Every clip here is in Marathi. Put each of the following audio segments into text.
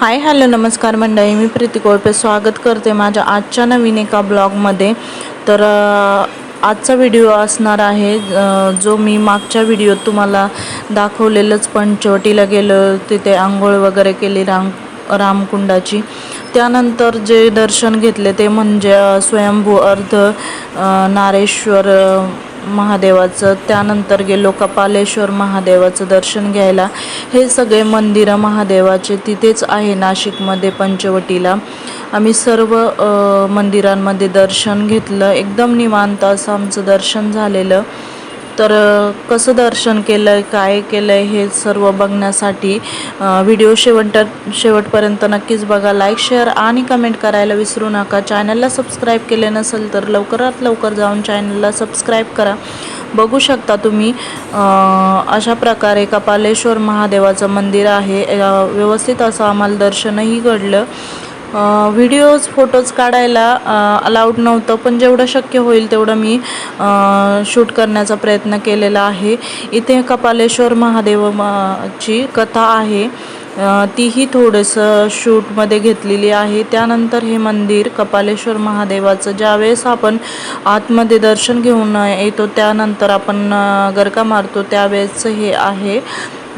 हाय हॅलो नमस्कार मंडळी. मी प्रीती कोळपे स्वागत करते माझ्या आजच्या नवीन एका ब्लॉगमध्ये. तर आजचा व्हिडिओ असणार आहे जो मी मागच्या व्हिडिओत तुम्हाला दाखवलेलंच पंचवटीला गेलो तिथे आंघोळ वगैरे केली राम रामकुंडाची. त्यानंतर जे दर्शन घेतले ते म्हणजे स्वयंभू अर्ध नारेश्वर महादेवाचं त्यानंतर गेलो कपालेश्वर महादेवाचं दर्शन घ्यायला. हे सगळे मंदिरं महादेवाचे तिथेच आहे नाशिकमध्ये पंचवटीला. आम्ही सर्व मंदिरांमध्ये दर्शन घेतलं. एकदम निवांत असं आमचं दर्शन झालेलं. तर कसं दर्शन केलं आहे काय केलं आहे हे सर्व बघण्यासाठी व्हिडिओ शेवट शेवटपर्यंत नक्कीच बघा. लाईक शेअर आणि कमेंट करायला विसरू नका. चॅनलला सबस्क्राईब केले नसेल तर लवकरात लवकर जाऊन चॅनलला सबस्क्राईब करा. बघू शकता तुम्ही अशा प्रकारे कपालेश्वर महादेवाचं मंदिर आहे. व्यवस्थित असं आम्हाला दर्शनही घडलं. व्हिडिओज फोटोज काढायला अलाउड नव्हतं पण जेवढं शक्य होईल तेवढं मी शूट करण्याचा प्रयत्न केलेला आहे. इथे कपालेश्वर महादेव ची कथा आहे. तीही थोडंसं शूटमध्ये घेतलेली आहे. त्यानंतर हे मंदिर कपालेश्वर महादेवाचं ज्यावेळेस आपण आतमध्ये दर्शन घेऊन येतो त्यानंतर आपण गरका मारतो त्यावेळेस हे आहे.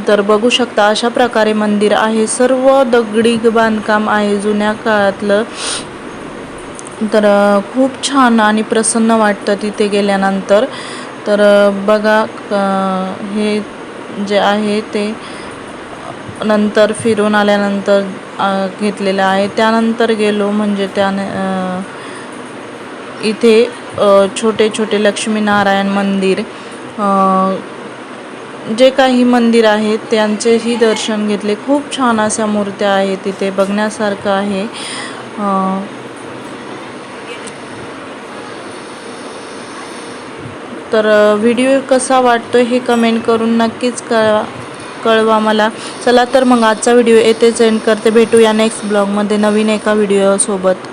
तर बघू शकता अशा प्रकारे मंदिर आहे. सर्व दगडी बांधकाम आहे जुन्या काळातलं. तर खूप छान आणि प्रसन्न वाटतं तिथे गेल्यानंतर. तर बघा हे जे आहे ते नंतर फिरून आल्यानंतर घेतलेलं आहे. त्यानंतर गेलो म्हणजे त्याने इथे छोटे छोटे लक्ष्मीनारायण मंदिर जे काही मंदिर आहेत त्यांचेही दर्शन घेतले. खूप छान अशा मूर्त्या आहेत तिथे बघण्यासारखं आहे. तर व्हिडिओ कसा वाटतो हे कमेंट करून नक्कीच कळवा कळवा मला. चला तर मग आजचा व्हिडिओ येथेच एंड करते. भेटूया नेक्स्ट ब्लॉगमध्ये नवीन एका व्हिडिओसोबत